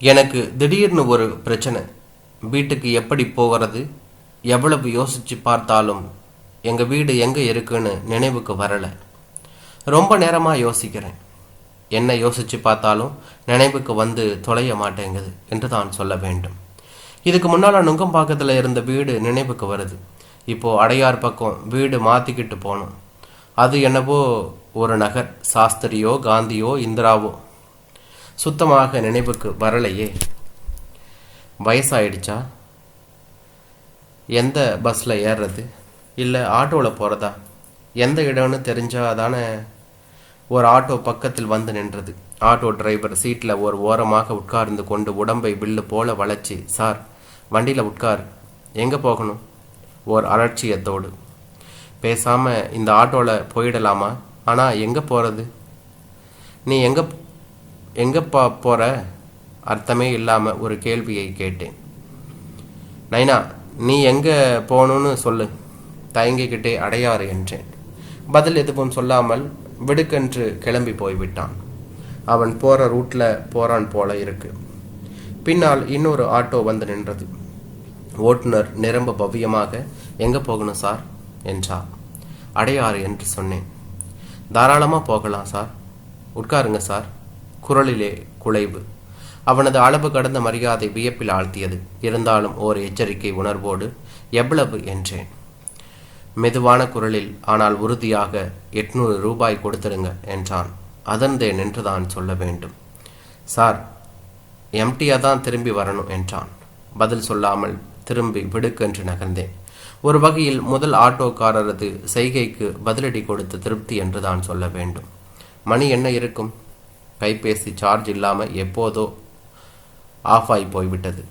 எனக்கு திடீர்னு ஒரு பிரச்சனை. வீட்டுக்கு எப்படி போகிறது? எவ்வளவு யோசிச்சு பார்த்தாலும் எங்கள் வீடு எங்கே இருக்குன்னு நினைவுக்கு வரலை. ரொம்ப நேரமாக யோசிக்கிறேன். என்ன யோசிச்சு பார்த்தாலும் நினைவுக்கு வந்து தொலைய மாட்டேங்குது என்று தான் சொல்ல வேண்டும். இதுக்கு முன்னால் நுங்கம்பாக்கத்தில் இருந்த வீடு நினைவுக்கு வருது. இப்போது அடையார் பக்கம் வீடு மாற்றிக்கிட்டு போனோம். அது என்னவோ ஒரு நகர் சாஸ்திரியோ காந்தியோ இந்திராவோ சுத்தமாக நினைவுக்கு வரலையே. வயசாயிடுச்சா? எந்த பஸ்ஸில் ஏறுறது? இல்லை ஆட்டோவில் போகிறதா எந்த இடம்னு தெரிஞ்சால் தானே ஒரு ஆட்டோ பக்கத்தில் வந்து நின்றது. ஆட்டோ டிரைவர் சீட்டில் ஒரு ஓரமாக உட்கார்ந்து கொண்டு உடம்பை வில்லு போல வளைச்சி சார் வண்டியில் உட்கார். எங்கே போகணும்? ஓர் அலட்சியத்தோடு. பேசாமல் இந்த ஆட்டோவில் போயிடலாமா? ஆனால் எங்கே போகிறது நீ எங்கே எங்கேப்பா போகிற அர்த்தமே இல்லாமல் ஒரு கேள்வியை கேட்டேன். நைனா நீ எங்கே போகணும்னு சொல்லு. தயங்கிக்கிட்டே அடையாறு என்றேன். பதில் எதுவும் சொல்லாமல் விடுக்கென்று கிளம்பி போய்விட்டான். அவன் போகிற ரூட்டில் போகிறான் போல இருக்கு. பின்னால் இன்னொரு ஆட்டோ வந்து நின்றது. ஓட்டுநர் நிரம்ப பவ்யமாக எங்கே போகணும் சார்? என்றார் அடையாறு என்று சொன்னேன். தாராளமாக போகலாம் சார். உட்காருங்க சார். குரலிலே குலைவு. அவனது அளவு கடந்த மரியாதை வியப்பில் ஆழ்த்தியது. இருந்தாலும் ஓர் எச்சரிக்கை உணர்வோடு எவ்வளவு? என்றேன். மெதுவான குரலில் ஆனால் உறுதியாக எட்நூறு ரூபாய் கொடுத்துருங்க என்றான். அதர்ந்தே நின்றுதான் சொல்ல வேண்டும். சார் எம்டியாக தான் திரும்பி வரணும் என்றான். பதில் சொல்லாமல் திரும்பி விடுக்கென்று நகர்ந்தேன். ஒரு வகையில் முதல் ஆட்டோக்காரரது செய்கைக்கு பதிலடி கொடுத்த திருப்தி என்று தான் சொல்ல வேண்டும். மணி என்ன இருக்கும்? கைபேசி சார்ஜ் இல்லாமல் எப்போதோ ஆஃப் ஆகி போய்விட்டது.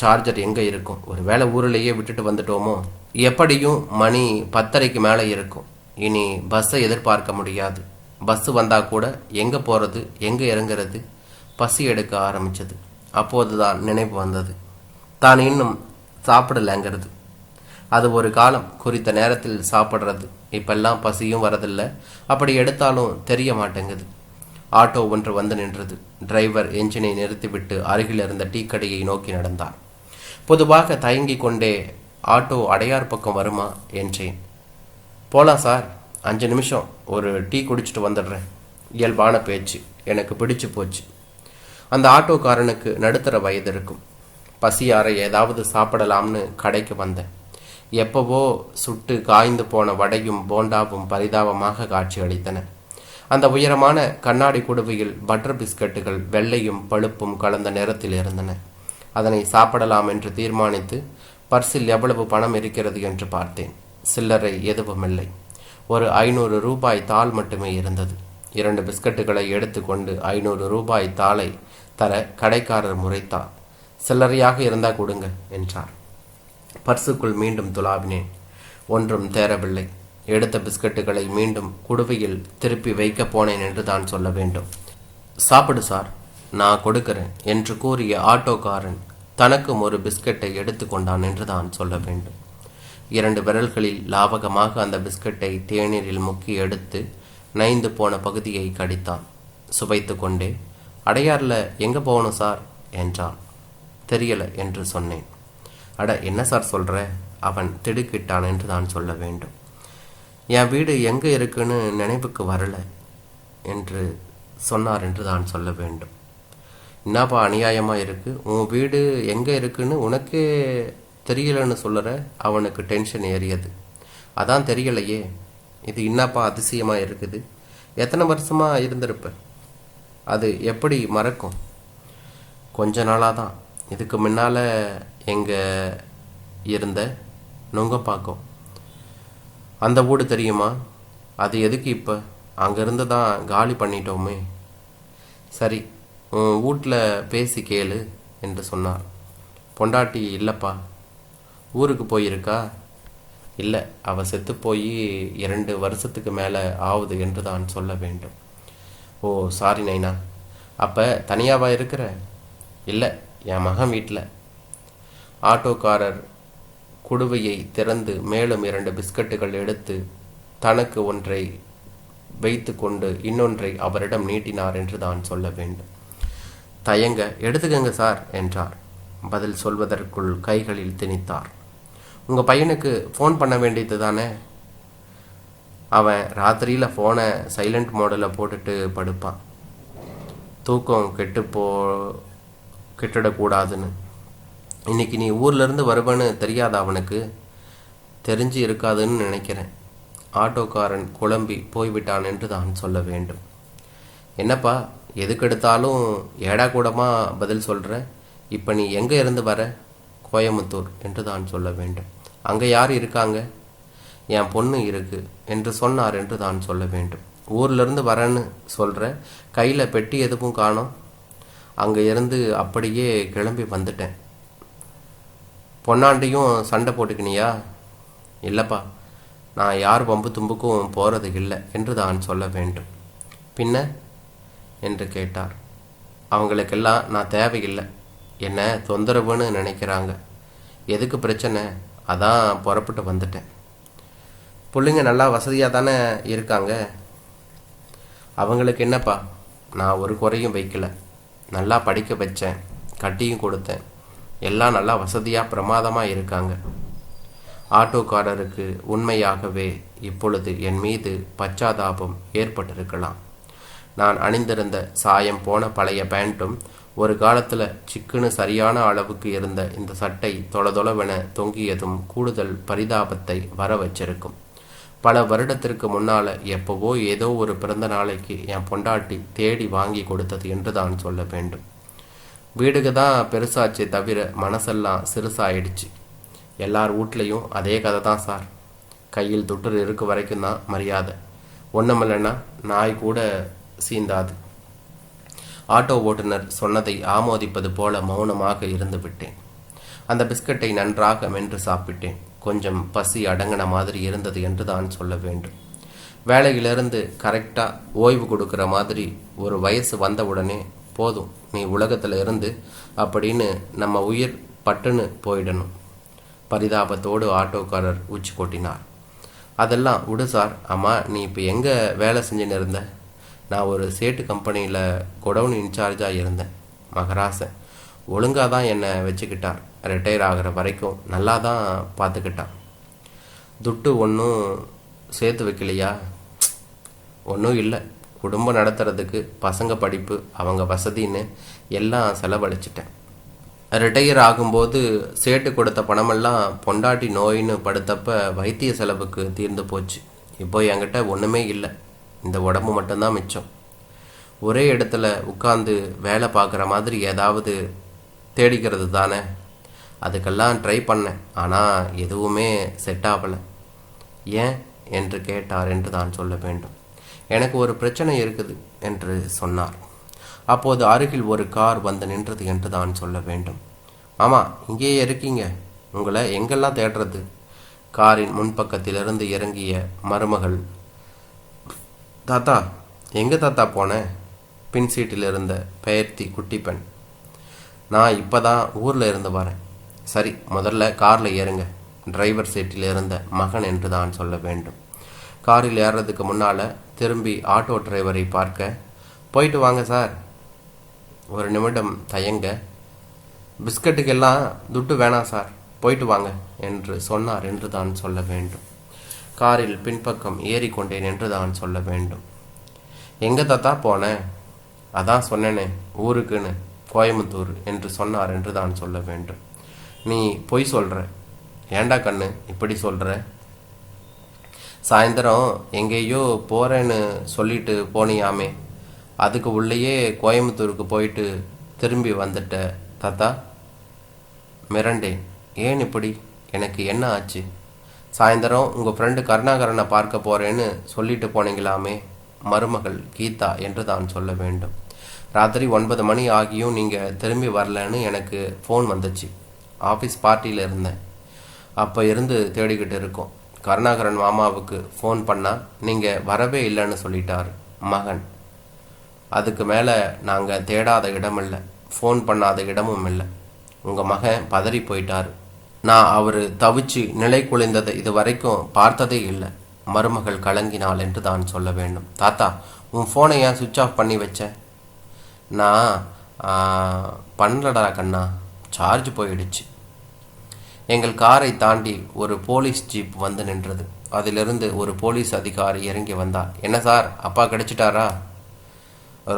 சார்ஜர் எங்கே இருக்கும்? ஒரு வேளை ஊரிலேயே விட்டுட்டு வந்துட்டோமோ? எப்படியும் மணி பத்தரைக்கு மேலே இருக்கும். இனி பஸ்ஸை எதிர்பார்க்க முடியாது. பஸ்ஸு வந்தால் கூட எங்கே போகிறது எங்கே இறங்குறது? பசி எடுக்க ஆரம்பித்தது அப்போது தான் நினைவு வந்தது. தான் இன்னும் சாப்பிடலைங்கிறது. அது ஒரு காலம் குறித்த நேரத்தில் சாப்பிட்றது. இப்பெல்லாம் பசியும் வரதில்லை. அப்படி எடுத்தாலும் தெரிய மாட்டேங்குது. ஆட்டோ ஒன்று வந்து நின்றது. டிரைவர் என்ஜினை நிறுத்திவிட்டு அருகில் இருந்த டீ கடையை நோக்கி நடந்தார் பொதுவாக தயங்கிக் கொண்டே ஆட்டோ அடையார் பக்கம் வருமா? என்றேன். போலாம் சார். அஞ்சு நிமிஷம். ஒரு டீ குடிச்சிட்டு வந்துடுறேன். இயல்பான பேச்சு. எனக்கு பிடிச்சு போச்சு. அந்த ஆட்டோக்காரனுக்கு நடுத்தர வயது இருக்கும். பசியார ஏதாவது சாப்பிடலாம்னு கடைக்கு வந்தேன். எப்பவோ சுட்டு காய்ந்து போன வடையும் போண்டாவும் பரிதாபமாக காட்சி அளித்தன அந்த உயரமான கண்ணாடி குடுவையில் பட்டர் பிஸ்கட்டுகள் வெள்ளையும் பழுப்பும் கலந்த நிறத்தில் இருந்தன. அதனை சாப்பிடலாம் என்று தீர்மானித்து பர்சில் எவ்வளவு பணம் இருக்கிறது என்று பார்த்தேன். சில்லறை எதுவுமில்லை. ஒரு ஐநூறு ரூபாய் தாள் மட்டுமே இருந்தது. இரண்டு பிஸ்கட்டுகளை எடுத்துக்கொண்டு ஐநூறு ரூபாய் தாளை தர கடைக்காரர் முறைத்தார். சில்லறையாக இருந்தால் கொடுங்க என்றார். பர்சுக்குள் மீண்டும் துளாவினேன் ஒன்றும் தேரவில்லை. எடுத்த பிஸ்கட்டுகளை மீண்டும் குடுவையில் திருப்பி வைக்கப் போனேன் என்று தான் சொல்ல வேண்டும். சாப்பிடு சார். நான் கொடுக்கிறேன் என்று கூறிய ஆட்டோக்காரன் தனக்கும் ஒரு பிஸ்கட்டை எடுத்துக்கொண்டான் என்று தான் சொல்ல வேண்டும். இரண்டு விரல்களில் லாவகமாக அந்த பிஸ்கட்டை தேநீரில் முக்கி எடுத்து நைந்து போன பகுதியை கடித்தான். சுவைத்து கொண்டே அடையாரில் எங்கே போகணும் சார்? என்றான். தெரியல என்று சொன்னேன். அட என்ன சார் சொல்கிற அவன் திடுக்கிட்டான் என்று தான் சொல்ல வேண்டும். என் வீடு எங்கே இருக்குன்னு நினைவுக்கு வரல என்று சொன்னார் என்று தான் சொல்ல வேண்டும். என்னப்பா அநியாயமாக இருக்குது உன் வீடு எங்கே இருக்குன்னு உனக்கே தெரியலன்னு சொல்லுற அவனுக்கு டென்ஷன் ஏறியது. அதான் தெரியலையே. இது என்னப்பா அதிசயமாக இருக்குது? எத்தனை வருஷமாக இருந்திருப்ப? அது எப்படி மறக்கும்? கொஞ்ச நாளாக தான் இதுக்கு முன்னால் எங்கே இருந்த? நுங்கப்பாக்கம் அந்த வீடு தெரியுமா? அது எதுக்கு இப்போ? அங்கேருந்து தான் காலி பண்ணிட்டோமே. சரி உன் வீட்டில் பேசி கேளு என்று சொன்னார். பொண்டாட்டி இல்லைப்பா ஊருக்கு போயிருக்கா? இல்லை அவள் செத்து போய் இரண்டு வருஷத்துக்கு மேலே ஆகுது என்று தான் சொல்ல வேண்டும். ஓ சாரி நைனா. அப்போ தனியாவா இருக்கிற? இல்லை என் மகன் வீட்டில் ஆட்டோக்காரர் குடுவையை திறந்து மேலும் இரண்டு பிஸ்கட்டுகள் எடுத்து தனக்கு ஒன்றை வைத்து கொண்டு இன்னொன்றை அவரிடம் நீட்டினார் என்று தான் சொல்ல வேண்டும். தயங்க எடுத்துக்கங்க சார் என்றார். பதில் சொல்வதற்குள் கைகளில் திணித்தார். உங்கள் பையனுக்கு ஃபோன் பண்ண வேண்டியது தானே? அவன் ராத்திரியில் ஃபோனை சைலண்ட் மோடில் போட்டுட்டு படுப்பான் தூக்கம் கெட்டு போ கெட்டுடக்கூடாதுன்னு. இன்னைக்கு நீ ஊர்லேருந்து வருவன்னு தெரியாத அவனுக்கு? தெரிஞ்சு இருக்காதுன்னு நினைக்கிறேன். ஆட்டோக்காரன் குழம்பி போய்விட்டான் என்று தான் சொல்ல வேண்டும். என்னப்பா எதுக்கெடுத்தாலும் ஏடா கூடமாக பதில் சொல்கிற இப்போ நீ எங்கே இருந்து வர? கோயம்புத்தூர் என்று தான் சொல்ல வேண்டும். அங்கே யார் இருக்காங்க? என் பொண்ணு இருக்கு என்று சொன்னார் என்று தான் சொல்ல வேண்டும். ஊர்லேருந்து வரேன்னு சொல்கிற கையில் பெட்டி எதுவும் காணோம்? அங்கே இருந்து அப்படியே கிளம்பி வந்துட்டேன். பொன்னாண்டையும் சண்டை போட்டுக்கினியா? இல்லைப்பா நான் யார் வம்பு தும்புக்கும் போகிறது இல்லை என்று தான் சொல்ல வேண்டும். பின்ன? என்று கேட்டார். அவங்களுக்கெல்லாம் நான் தேவையில்லை. என்ன தொந்தரவுன்னு நினைக்கிறாங்க. எதுக்கு பிரச்சனை? அதான் புறப்பட்டு வந்துட்டேன். பிள்ளைங்க நல்லா வசதியாக தானே இருக்காங்க. அவங்களுக்கு என்னப்பா? நான் ஒரு குறையும் வைக்கல. நல்லா படிக்க வச்சேன். கட்டியும் கொடுத்தேன். எல்லாம் நல்லா வசதியாக பிரமாதமாக இருக்காங்க. ஆட்டோக்காரருக்கு உண்மையாகவே இப்பொழுது என் மீது பச்சாதாபம் ஏற்பட்டிருக்கலாம். நான் அணிந்திருந்த சாயம் போன பழைய பேண்ட்டும் ஒரு காலத்தில் சிக்குன்னு சரியான அளவுக்கு இருந்த இந்த சட்டை தொலதொலவென தொங்கியதும் கூடுதல் பரிதாபத்தை வர வச்சிருக்கும் பல வருடத்திற்கு முன்னால் எப்பவோ ஏதோ ஒரு பிறந்த நாளைக்கு என் பொண்டாட்டி தேடி வாங்கி கொடுத்தது என்று தான் சொல்ல வேண்டும். வீடுக்கு தான் பெருசாச்சே தவிர மனசெல்லாம் சிறுசாயிடுச்சு. எல்லார் வீட்லேயும் அதே கதை தான் சார். கையில் துட்டு இருக்க வரைக்கும் தான் மரியாதை. ஒன்றுமில்லைன்னா நாய் கூட சீந்தாது. ஆட்டோ ஓட்டுநர் சொன்னதை ஆமோதிப்பது போல மௌனமாக இருந்து விட்டேன். அந்த பிஸ்கட்டை நன்றாக மென்று சாப்பிட்டேன். கொஞ்சம் பசி அடங்கின மாதிரி இருந்தது என்று தான் சொல்ல வேண்டும். வேலையிலிருந்து கரெக்டாக ஓய்வு கொடுக்குற மாதிரி ஒரு வயசு வந்தவுடனே போதும். நீ உலகத்தில் இருந்து அப்படின்னு நம்ம உயிர் பட்டுன்னு போயிடணும். பரிதாபத்தோடு ஆட்டோக்காரர் உச்சி கொட்டினார். அதெல்லாம் விடு சார். அம்மா நீ இப்போ எங்கே வேலை செஞ்சுன்னு இருந்த? நான் ஒரு சேட்டு கம்பெனியில் குடவுன் இன்சார்ஜாக இருந்தேன். மகராசன் ஒழுங்காக தான் என்னை வச்சுக்கிட்டார் ரிட்டையர் ஆகிற வரைக்கும் நல்லா தான் பார்த்துக்கிட்டான். துட்டு ஒன்றும் சேர்த்து வைக்கலையா? ஒன்றும் இல்லை. குடும்பம் நடத்துறதுக்கு பசங்க படிப்பு அவங்க வசதின்னு எல்லாம் செலவழிச்சிட்டேன். ரிட்டையர் ஆகும்போது சேட்டு கொடுத்த பணமெல்லாம் பொண்டாட்டி நோயின்னு படுத்தப்ப வைத்திய செலவுக்கு தீர்ந்து போச்சு. இப்போ என்கிட்ட ஒன்றுமே இல்லை. இந்த உடம்பு மட்டும்தான் மிச்சம். ஒரே இடத்துல உட்காந்து வேலை பார்க்குற மாதிரி ஏதாவது தேடிக்கிறது தானே. அதுக்கெல்லாம் ட்ரை பண்ணேன். ஆனால் எதுவுமே செட் ஆகலை. ஏன்? என்று கேட்டார் என்று தான் சொல்ல வேண்டும். எனக்கு ஒரு பிரச்சனை இருக்குது என்று சொன்னார். அப்போது அருகில் ஒரு கார் வந்து நின்றது என்று தான் சொல்ல வேண்டும். ஆமாம் இங்கேயே இருக்கீங்க. உங்களை எங்கெல்லாம் தேடுறது? காரின் முன்பக்கத்திலிருந்து இறங்கிய மருமகள் தாத்தா எங்கே தாத்தா போனேன் பின் சீட்டில் இருந்த பெயர்த்தி குட்டிப்பெண் நான் இப்போ தான் ஊரில் இருந்து வரேன். சரி முதல்ல காரில் ஏறுங்க. டிரைவர் சீட்டில் இருந்த மகன் என்று தான் சொல்ல வேண்டும். காரில் ஏறுறதுக்கு முன்னால் திரும்பி ஆட்டோ டிரைவரை பார்க்க. போயிட்டு வாங்க சார். ஒரு நிமிடம் தயங்க. பிஸ்கட்டுக்கெல்லாம் துட்டு வேணாம் சார். போயிட்டு வாங்க என்று சொன்னார் என்று தான் சொல்ல வேண்டும். காரில் பின்பக்கம் ஏறிக்கொண்டேன் என்று தான் சொல்ல வேண்டும். எங்கே தாத்தா போனேன் அதான் சொன்னேனே ஊருக்குன்னு கோயம்புத்தூர் என்று சொன்னார் என்று தான் சொல்ல வேண்டும். நீ பொய் சொல்கிற ஏண்டா கண்ணு இப்படி சொல்கிற சாயந்தரம் எங்கேயோ போகிறேன்னு சொல்லிட்டு போனியாமே. அதுக்கு உள்ளேயே கோயம்புத்தூருக்கு போயிட்டு திரும்பி வந்துட்ட தாத்தா. மிரண்டேன். ஏன் இப்படி? எனக்கு என்ன ஆச்சு? சாயந்தரம் உங்கள் ஃப்ரெண்டு கருணாகரனை பார்க்க போகிறேன்னு சொல்லிட்டு போனீங்களாமே. மருமகள் கீதா என்று தான் சொல்ல வேண்டும். ராத்திரி ஒன்பது மணி ஆகியும் நீங்கள் திரும்பி வரலன்னு எனக்கு ஃபோன் வந்துச்சு. ஆஃபீஸ் பார்ட்டியில் இருந்தேன். அப்போ இருந்து தேடிக்கிட்டு இருக்கோம். கருணாகரன் மாமாவுக்கு ஃபோன் பண்ணால் நீங்கள் வரவே இல்லைன்னு சொல்லிட்டார் மகன். அதுக்கு மேலே நாங்கள் தேடாத இடம் இல்லை. ஃபோன் பண்ணாத இடமும் இல்லை. உங்கள் மகன் பதறி போயிட்டார். நான் அவர் தவிச்சு நிலை குலைந்ததை இது வரைக்கும் பார்த்ததே இல்லை. மருமகள் கலங்கினாள் என்று தான் சொல்ல வேண்டும். தாத்தா உன் ஃபோனை ஏன் சுவிட்ச் ஆஃப் பண்ணி வச்ச? நான் பண்ணலடா கண்ணா. சார்ஜ் போயிடுச்சு. எங்கள் காரை தாண்டி ஒரு போலீஸ் ஜீப் வந்து நின்றது. அதிலிருந்து ஒரு போலீஸ் அதிகாரி இறங்கி வந்தார். என்ன சார் அப்பா கிடைச்சிட்டாரா?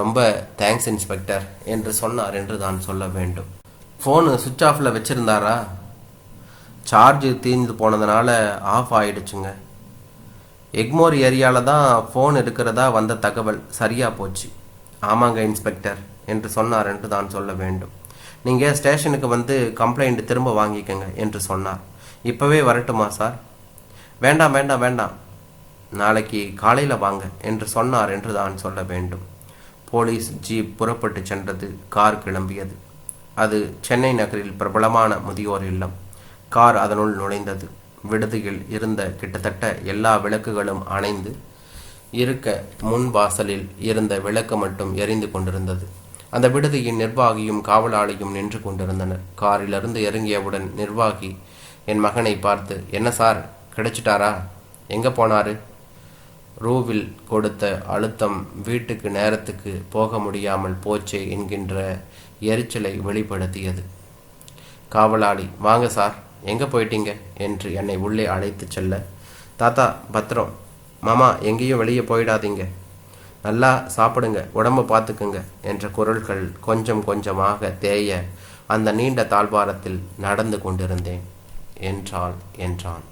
ரொம்ப தேங்க்ஸ் இன்ஸ்பெக்டர் என்று சொன்னார் என்று தான் சொல்ல வேண்டும். ஃபோனு சுவிட்ச் ஆஃபில் வச்சுருந்தாரா? சார்ஜ் தீர்ந்து போனதுனால ஆஃப் ஆயிடுச்சுங்க. எக்மோர் ஏரியாவில் தான் ஃபோன் இருக்கிறதா வந்த தகவல் சரியாக போச்சு. ஆமாங்க இன்ஸ்பெக்டர் என்று சொன்னார் என்று தான் சொல்ல வேண்டும். நீங்கள் ஸ்டேஷனுக்கு வந்து கம்ப்ளைண்ட் திரும்ப வாங்கிக்கோங்க என்று சொன்னார். இப்போவே வரட்டுமா சார்? வேண்டாம் வேண்டாம் வேண்டாம். நாளைக்கு காலையில் வாங்க என்று சொன்னார் என்று தான் சொல்ல வேண்டும். போலீஸ் ஜீப் புறப்பட்டு சென்றது கார் கிளம்பியது. அது சென்னை நகரில் பிரபலமான முதியோர் இல்லம். கார் அதனுள் நுழைந்தது. விடுதியில் இருந்த கிட்டத்தட்ட எல்லா விளக்குகளும் அணைந்து இருக்க முன் வாசலில் இருந்த விளக்கு மட்டும் எரிந்து கொண்டிருந்தது. அந்த விடுதியின் நிர்வாகியும் காவலாளியும் நின்று கொண்டிருந்தனர். காரிலிருந்து இறங்கியவுடன் நிர்வாகி என் மகனை பார்த்து என்ன சார் கிடைச்சிட்டாரா? எங்கே போனாரு? ரூவில் கொடுத்த அழுத்தம் வீட்டுக்கு நேரத்துக்கு போக முடியாமல் போச்சே என்கின்ற எரிச்சலை வெளிப்படுத்தியது. காவலாளி வாங்க சார் எங்கே போயிட்டீங்க? என்று என்னை உள்ளே அழைத்து செல்ல தாத்தா பத்திரம். மாமா எங்கேயும் வெளியே போயிடாதீங்க. நல்லா சாப்பிடுங்க உடம்பை பார்த்துக்குங்க என்ற குரல்கள் கொஞ்சம் கொஞ்சமாக தேய அந்த நீண்ட தாழ்வாரத்தில் நடந்து கொண்டிருந்தேன். என்றாள் என்றான்.